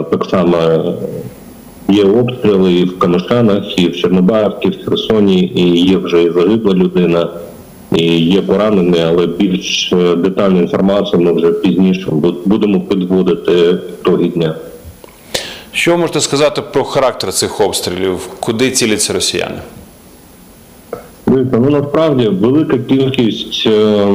так само є обстріли і в Камишанах, і в Чорнобаївці, в Херсоні, і є вже і загибла людина, і є поранені, але більш е, детальну інформацію ми вже пізніше будемо підводити ітоги дня. Що можете сказати про характер цих обстрілів? Куди ціляться росіяни? Ну насправді велика кількість е,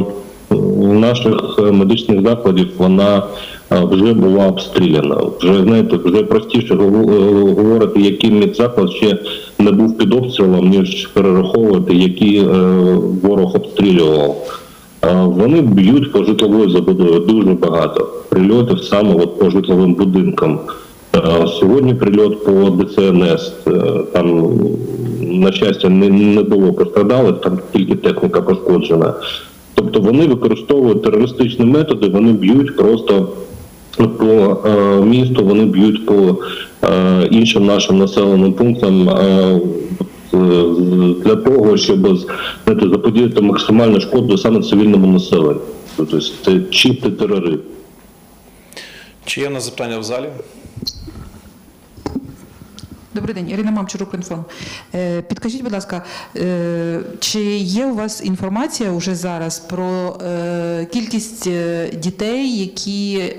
наших е, медичних закладів вона е, вже була обстріляна. Вже знаєте, вже простіше е, говорити, який медзаклад ще не був під обстрілом, ніж перераховувати, які ворог обстрілював. Вони б'ють по житловій забудові дуже багато прильотів саме от по житловим будинкам. Сьогодні прильот по ДСНС. Там, на щастя, не було пострадалих, там тільки техніка пошкоджена. Тобто вони використовують терористичні методи, вони б'ють просто по е, місту, вони б'ють по е, іншим нашим населеним пунктам. е, для того, щоб знаєте, заподіяти максимальну шкоду саме цивільному населенню. Тобто це чистий тероризм. Чи є в нас запитання в залі? Добрий день, Ірина Мамчурук, інформ. Е, Підкажіть, будь ласка, е, чи є у вас інформація уже зараз про е, кількість дітей, які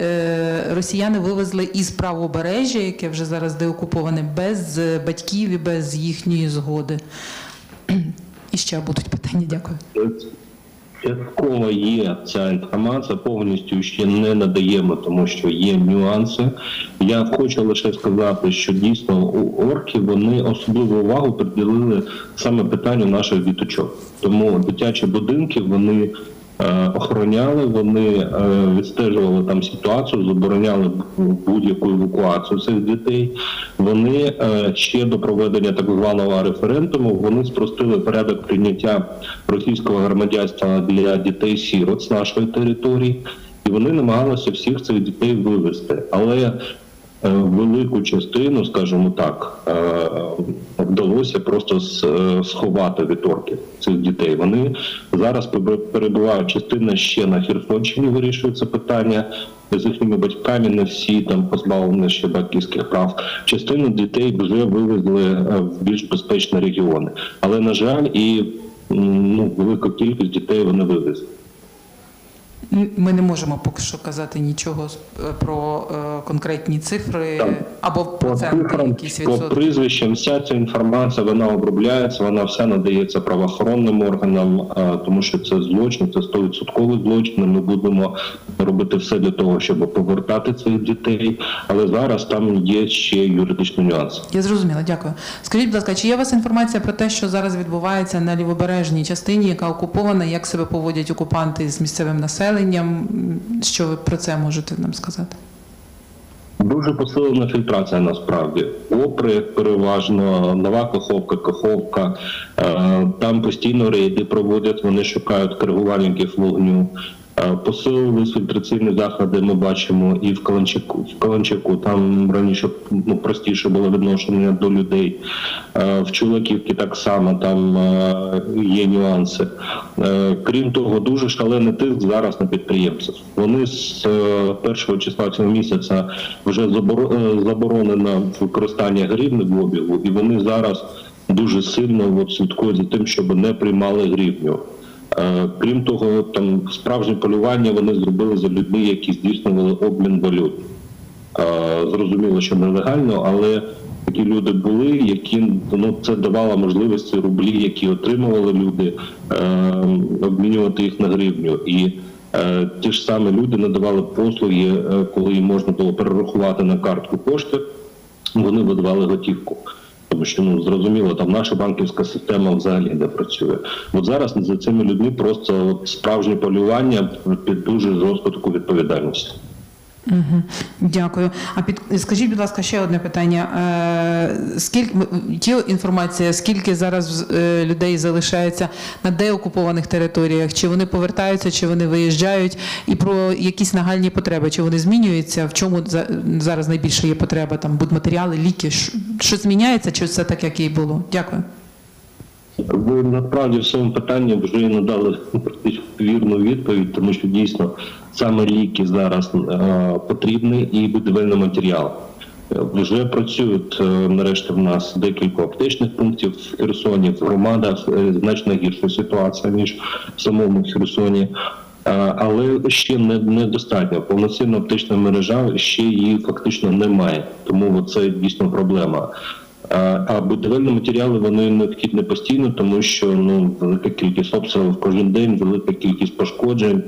росіяни вивезли із правобережжя, яке вже зараз деокуповане, без батьків і без їхньої згоди? І ще будуть питання, дякую. Частково є ця інформація, повністю ще не надаємо, тому що є нюанси. Я хочу лише сказати, що дійсно у орки вони особливу увагу приділили саме питанню наших діточок. Тому дитячі будинки вони охороняли, вони е, відстежували там ситуацію, забороняли будь-яку евакуацію цих дітей. Вони е, ще до проведення так званого референдуму вони спростили порядок прийняття російського громадянства для дітей-сірот з нашої території, і вони намагалися всіх цих дітей вивезти. Але е, велику частину, скажімо так, е, вдалося просто е, сховати від орків цих дітей. Вони зараз переб- перебувають частина ще на Херсонщині, вирішує це питання з їхніми батьками. Не всі там позбавлені ще батьківських прав. Частину дітей вже вивезли е, в більш безпечні регіони. Але на жаль, і ну, велику кількість дітей вони вивезли. Ми не можемо поки що казати нічого е, про е, конкретні цифри Так. або По цифрам, якісь по відсотки. прізвищам, вся ця інформація вона обробляється, вона все надається правоохоронним органам, а, тому що це злочин, це 100% злочин. Ми будемо робити все для того, щоб повертати цих дітей. Але зараз там є ще юридичні нюанси. Я зрозуміла, дякую. Скажіть, будь ласка, чи є у вас інформація про те, що зараз відбувається на лівобережній частині, яка окупована, як себе поводять окупанти з місцевим населенням? Що ви про це можете нам сказати? Дуже посилена фільтрація насправді. Опри переважно нова каховка, каховка. Е, Там постійно рейди проводять, вони шукають коригувальників вогню. Е, Посилились фільтраційні заходи. Ми бачимо і в Каланчаку. В Каланчаку там раніше ну, простіше було відношення до людей. Е, В Чулаківці так само там е, є нюанси. Крім того, дуже шалений тиск зараз на підприємців. Вони з е, першого числа цього місяця вже заборо- заборонено використання гривни в обігу, і вони зараз дуже сильно от, слідкують за тим, щоб не приймали гривню. Е, Крім того, там справжнє полювання вони зробили за людьми, які здійснювали обмін валют. Е, Зрозуміло, що нелегально, але такі люди були, які ну це давало можливості рублі, які отримували люди, е, обмінювати їх на гривню. І ті ж самі люди надавали послуги, коли їм можна було перерахувати на картку кошти, вони видавали готівку. Тому що ну зрозуміло, там наша банківська система взагалі не працює. От зараз за цими людьми просто от справжнє полювання під дуже жорстку таку відповідальність. Угу. Дякую. А під скажіть, будь ласка, ще одне питання. Е, скільки є інформація, скільки зараз е, людей залишається на деокупованих територіях? Чи вони повертаються, чи вони виїжджають? І про якісь нагальні потреби? Чи вони змінюються? В чому за- зараз найбільше є потреба? Там будматеріали, ліки? Що, що зміняється, чи все так, як і було? Дякую. Ви насправді в своєму питанні вже надали практично вірну відповідь, тому що дійсно саме ліки зараз е, потрібні і будівельний матеріал. Вже працюють е, нарешті в нас декілька аптечних пунктів в Херсоні, в громадах е, значно гірша ситуація ніж в самому Херсоні. Але ще не недостатньо. Повноцінна аптечна мережа ще її фактично немає. Тому це дійсно проблема. А будівельні матеріали вони необхідні постійно, тому що ну велика кількість обстрілів кожен день, велика кількість пошкоджень,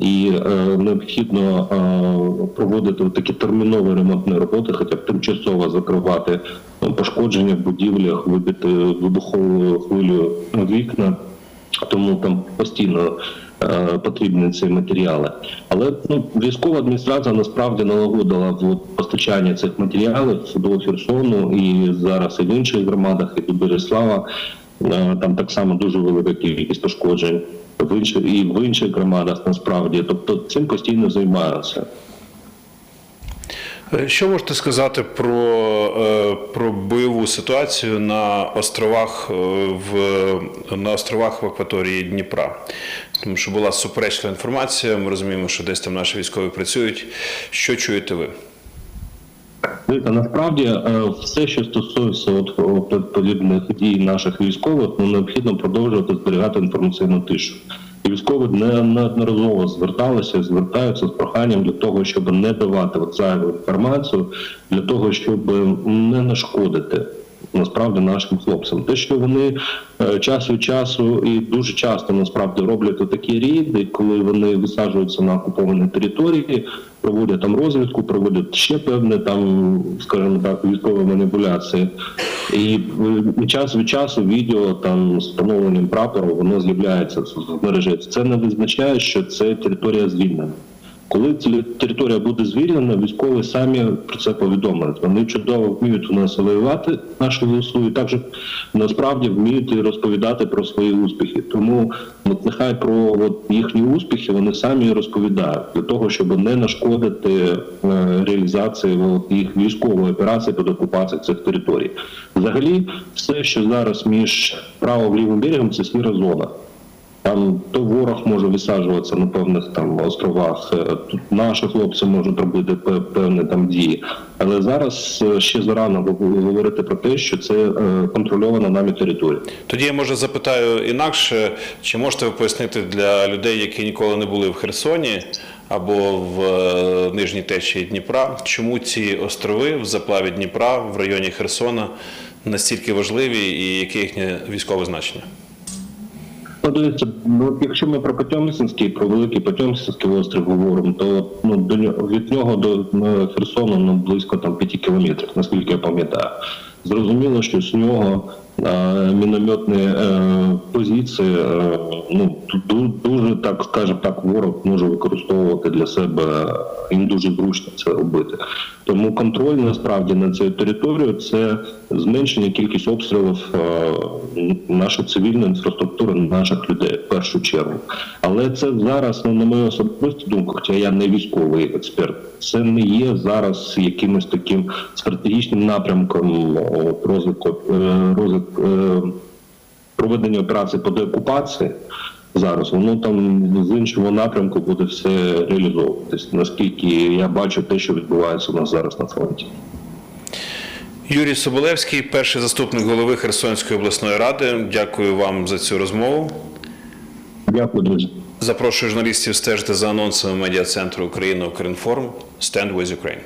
і е, необхідно е, проводити такі термінові ремонтні роботи, хоча б тимчасово закривати ну, пошкодження в будівлях, вибити вибуховою хвилею вікна тому там постійно потрібні ці матеріали. Але ну, військова адміністрація насправді налагодила от, постачання цих матеріалів до Херсону і зараз і в інших громадах, і до Береслава. Е, Там так само дуже велика кількість пошкоджень в інших і в інших громадах насправді. Тобто цим постійно займаються. Е, Що можете сказати про, е, про бойову ситуацію на островах е, в на островах в акваторії Дніпра? Тому що була суперечлива інформація. Ми розуміємо, що десь там наші військові працюють. Що чуєте ви? Дивіться, насправді е, все, що стосується от подібних дій наших військових, ну необхідно продовжувати зберігати інформаційну тишу. І військові не- неодноразово зверталися, звертаються з проханням для того, щоб не давати от зайву інформацію, для того, щоб не нашкодити насправді нашим хлопцям. Те, що вони е, час від часу і дуже часто насправді роблять такі рейди, коли вони висаджуються на окупованій території, проводять там розвідку, проводять ще певне там, скажімо так, військові маніпуляції. І е, час від часу відео там з встановленням прапору воно з'являється в мережі. Це не визначає, що це територія звільнена. Коли територія буде звільнена, військові самі про це повідомлять. Вони чудово вміють у нас воювати нашу ВСУ, і також насправді вміють розповідати про свої успіхи. Тому от нехай про от їхні успіхи вони самі розповідають для того, щоб не нашкодити е, реалізації от, їх військової операції під окупацією цих територій. Взагалі, все, що зараз між правим і лівим берегом, це сіра зона. Там то ворог може висаджуватися на певних там островах, е, тут наші хлопці можуть робити певні там дії. Але зараз е, ще зарано гов- говорити про те, що це е, контрольована нами територія. Тоді я може запитаю інакше, чи можете ви пояснити для людей, які ніколи не були в Херсоні або в нижній течії Дніпра, чому ці острови в заплаві Дніпра в районі Херсона настільки важливі і яке їхнє військове значення? Ну, дивіться, ну якщо ми про Потьомісинський, про великий Потьомісинський острів говоримо, то ну до нього від нього до ну, Херсону ну близько там 5 кілометрів, наскільки я пам'ятаю. Зрозуміло, що з нього мінометні е, позиції, е, ну дуже так скажемо так, ворог може використовувати для себе. Їм дуже зручно це робити. Тому контроль насправді над цією територією це зменшення кількість обстрілів е, нашої цивільної інфраструктури, наших людей в першу чергу. Але це зараз, ну на мою особисту думку, хоча я не військовий експерт, це не є зараз якимось таким стратегічним напрямком розвитку розвитку проведення операції по деокупації. Зараз воно там з іншого напрямку буде все реалізовуватись. Наскільки я бачу те, що відбувається у нас зараз на фронті. Юрій Соболевський, перший заступник голови Херсонської обласної ради. Дякую вам за цю розмову. Дякую, друзі. Запрошую журналістів стежити за анонсами медіа центру Україна Укрінформ. Stand with Ukraine.